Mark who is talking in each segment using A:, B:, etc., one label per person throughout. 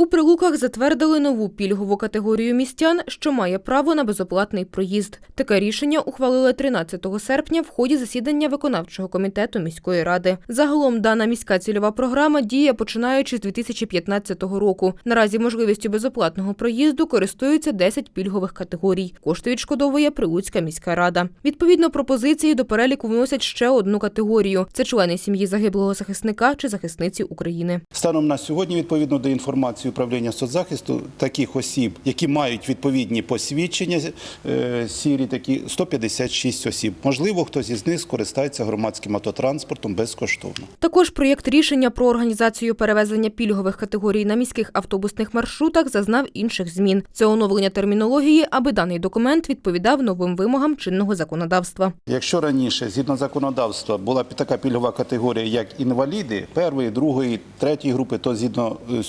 A: У Прилуках затвердили нову пільгову категорію містян, що має право на безоплатний проїзд. Таке рішення ухвалили 13 серпня в ході засідання виконавчого комітету міської ради. Загалом дана міська цільова програма діє починаючи з 2015 року. Наразі можливістю безоплатного проїзду користуються 10 пільгових категорій. Кошти відшкодовує Прилуцька міська рада. Відповідно, пропозиції до переліку вносять ще одну категорію: це члени сім'ї загиблого захисника чи захисниці України.
B: Станом на сьогодні, відповідно до інформації управління соцзахисту, таких осіб, які мають відповідні посвідчення, е, сірі такі 156 осіб. Можливо, хтось із них скористається громадським автотранспортом безкоштовно.
A: Також проєкт рішення про організацію перевезення пільгових категорій на міських автобусних маршрутах зазнав інших змін. Це оновлення термінології, аби даний документ відповідав новим вимогам чинного законодавства.
B: Якщо раніше, згідно законодавства, була така пільгова категорія, як інваліди першої, другої, третьої групи, то згідно е,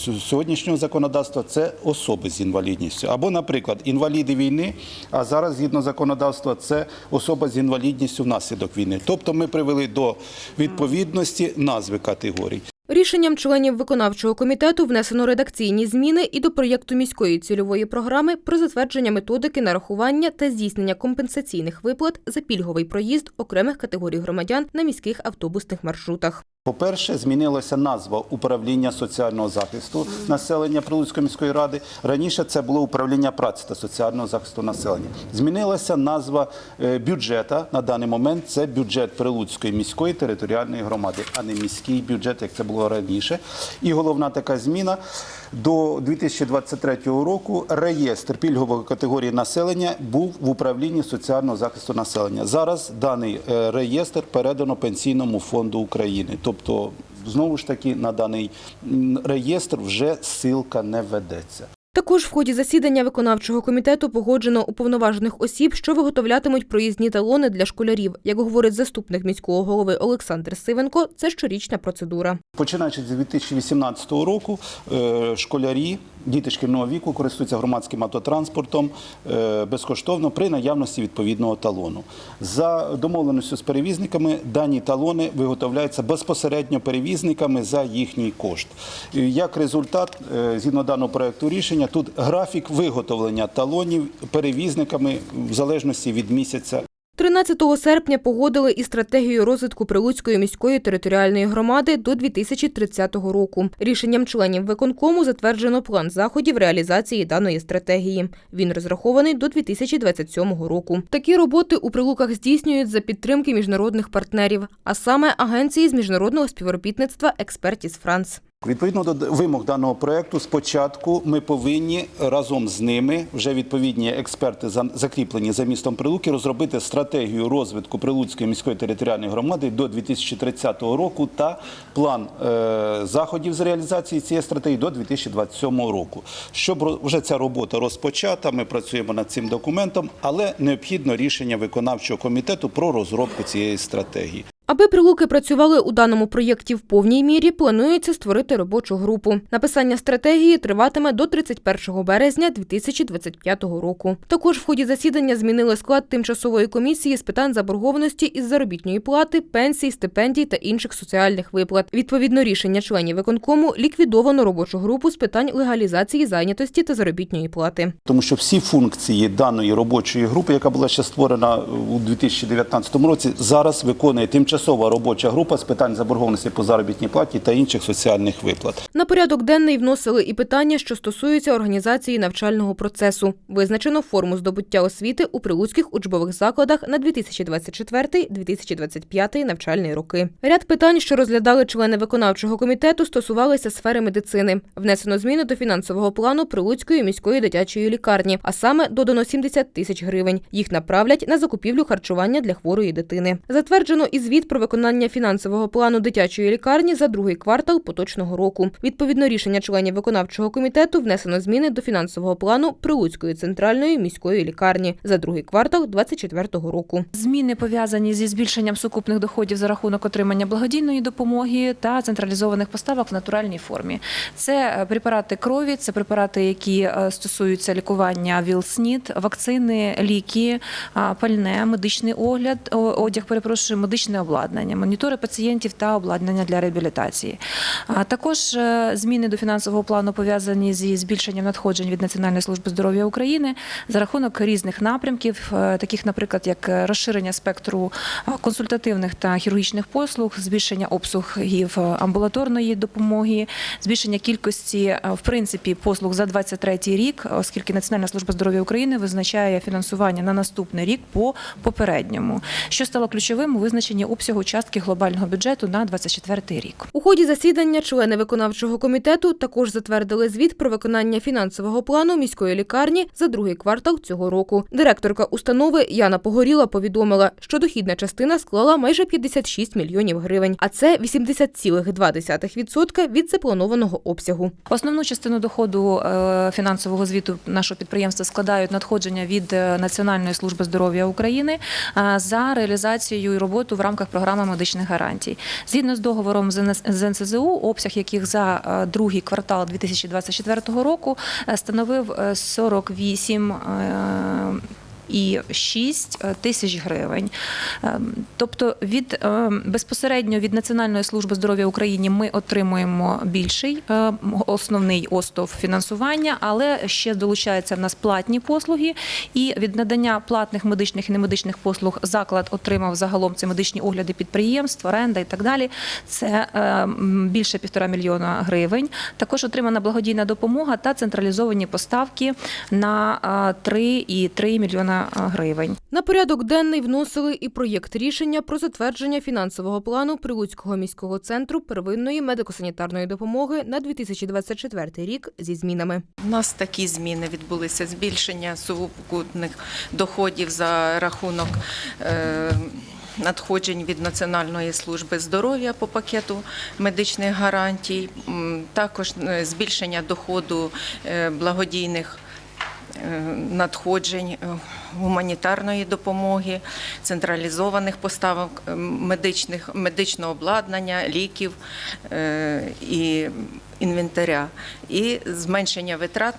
B: сьогоднішнього законодавства це особи з інвалідністю. Або, наприклад, інваліди війни, а зараз згідно законодавства це особа з інвалідністю внаслідок війни. Тобто ми привели до відповідності назви категорій.
A: Рішенням членів виконавчого комітету внесено редакційні зміни і до проєкту міської цільової програми про затвердження методики нарахування та здійснення компенсаційних виплат за пільговий проїзд окремих категорій громадян на міських автобусних маршрутах.
B: По-перше, змінилася назва управління соціального захисту населення Прилуцької міської ради. Раніше це було управління праці та соціального захисту населення. Змінилася назва е, бюджета. На даний момент це бюджет Прилуцької міської територіальної громади, а не міський бюджет, як це було раніше. І головна така зміна до 2023 року реєстр пільгової категорії населення був в управлінні соціального захисту населення. Зараз даний е, реєстр передано Пенсійному фонду України. Тобто, знову ж таки, на даний реєстр вже ссилка не ведеться.
A: Також в ході засідання виконавчого комітету погоджено уповноважених осіб, що виготовлятимуть проїзні талони для школярів. Як говорить заступник міського голови Олександр Сивенко, це щорічна процедура.
B: Починаючи з 2018 року, е, школярі, діти шкільного віку користуються громадським автотранспортом е, безкоштовно при наявності відповідного талону. За домовленістю з перевізниками дані талони виготовляються безпосередньо перевізниками за їхній кошт. Як результат, е, згідно даного проекту рішення, тут графік виготовлення талонів перевізниками в залежності від місяця
A: 13 серпня погодили і стратегію розвитку Прилуцької міської територіальної громади до 2030 року. Рішенням членів виконкому затверджено план заходів реалізації даної стратегії. Він розрахований до 2027 року. Такі роботи у Прилуках здійснюють за підтримки міжнародних партнерів, а саме агенції з міжнародного співробітництва Експертіс Франс.
B: Відповідно до вимог даного проекту, спочатку ми повинні разом з ними, вже відповідні експерти за- закріплені за містом Прилуки, розробити стратегію розвитку Прилуцької міської територіальної громади до 2030 року та план е, заходів з реалізації цієї стратегії до 2027 року. Щоб вже ця робота розпочата, ми працюємо над цим документом, але необхідно рішення виконавчого комітету про розробку цієї стратегії.
A: Аби прилуки працювали у даному проєкті в повній мірі, планується створити робочу групу. Написання стратегії триватиме до 31 березня 2025 року. Також в ході засідання змінили склад тимчасової комісії з питань заборгованості із заробітної плати, пенсій, стипендій та інших соціальних виплат. Відповідно рішення членів виконкому ліквідовано робочу групу з питань легалізації зайнятості та заробітної плати.
B: Тому що всі функції даної робочої групи, яка була ще створена у 2019 році, зараз виконує тимчасова робоча група з питань заборгованості по заробітній платі та інших соціальних виплат.
A: На порядок денний вносили і питання, що стосуються організації навчального процесу. Визначено форму здобуття освіти у прилуцьких учбових закладах на 2024-2025 навчальні роки. Ряд питань, що розглядали члени виконавчого комітету, стосувалися сфери медицини. Внесено зміни до фінансового плану Прилуцької міської дитячої лікарні, а саме додано 70 тисяч гривень. Їх направлять на закупівлю харчування для хворої дитини. Затверджено і звіт про виконання фінансового плану дитячої лікарні за другий квартал поточного року. Відповідно рішення членів виконавчого комітету внесено зміни до фінансового плану Прилуцької центральної міської лікарні за другий квартал 2024 року.
C: Зміни пов'язані зі збільшенням сукупних доходів за рахунок отримання благодійної допомоги та централізованих поставок в натуральній формі. Це е, препарати крові, це препарати, які е, стосуються лікування ВІЛ-СНІД, вакцини, ліки, пальне, медичний огляд, одяг, перепрошую, медичне обладнання. Обладнання, монітори пацієнтів та обладнання для реабілітації. А також е, зміни до фінансового плану пов'язані зі збільшенням надходжень від Національної служби здоров'я України за рахунок різних напрямків, е, таких, наприклад, як е, розширення спектру консультативних та хірургічних послуг, збільшення обсягів е, амбулаторної допомоги, збільшення кількості в принципі послуг за 23 рік, оскільки Національна служба здоров'я України визначає фінансування на наступний рік по попередньому, що стало ключовим у визначенні обсягу частки глобального бюджету на 24 рік.
A: У ході засідання члени виконавчого комітету також затвердили звіт про виконання фінансового плану міської лікарні за другий квартал цього року. Директорка установи Яна Погоріла повідомила, що дохідна частина склала майже 56 мільйонів гривень, а це 80,2% від запланованого обсягу.
C: Основну частину доходу е, фінансового звіту нашого підприємства складають надходження від е, Національної служби здоров'я України е, за реалізацією і роботу в рамках програми медичних гарантій. Згідно з договором з НСЗУ, обсяг яких за е, другий квартал 2024 року е, становив е, 48 е, і 6 тисяч гривень. Ем, Тобто від ем, безпосередньо від Національної служби здоров'я України ми отримуємо більший ем, основний остов фінансування, але ще долучаються в нас платні послуги. І від надання платних медичних і немедичних послуг заклад отримав загалом це медичні огляди підприємств, оренда і так далі. Це ем, більше півтора мільйона гривень. Також отримана благодійна допомога та централізовані поставки на е, 3,3 мільйона гривень.
A: На порядок денний вносили і проєкт рішення про затвердження фінансового плану Прилуцького міського центру первинної медико-санітарної допомоги на 2024 рік зі змінами.
D: У нас такі зміни відбулися: збільшення сукупних доходів за рахунок е, надходжень від Національної служби здоров'я по пакету медичних гарантій, також е, збільшення доходу е, благодійних. Е, Надходжень е, гуманітарної допомоги, централізованих поставок е, медичних, медичного обладнання, ліків і інвентаря. І зменшення витрат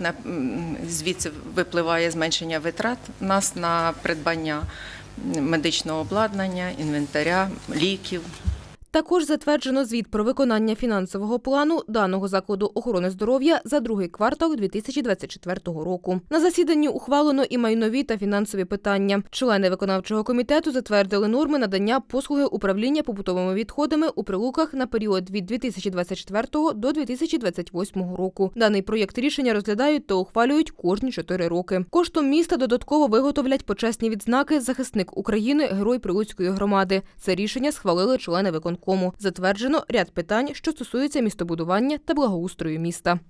D: звідси випливає зменшення витрат нас на придбання медичного обладнання, інвентаря, ліків.
A: Також затверджено звіт про виконання фінансового плану даного закладу охорони здоров'я за другий квартал 2024 року. На засіданні ухвалено і майнові та фінансові питання. Члени виконавчого комітету затвердили норми надання послуги управління побутовими відходами у прилуках на період від 2024 до 2028 року. Даний проєкт рішення розглядають та ухвалюють кожні чотири роки. Коштом міста додатково виготовлять почесні відзнаки захисник України, герой Прилуцької громади. Це рішення схвалили члени виконкому. Затверджено ряд питань, що стосуються містобудування та благоустрою міста.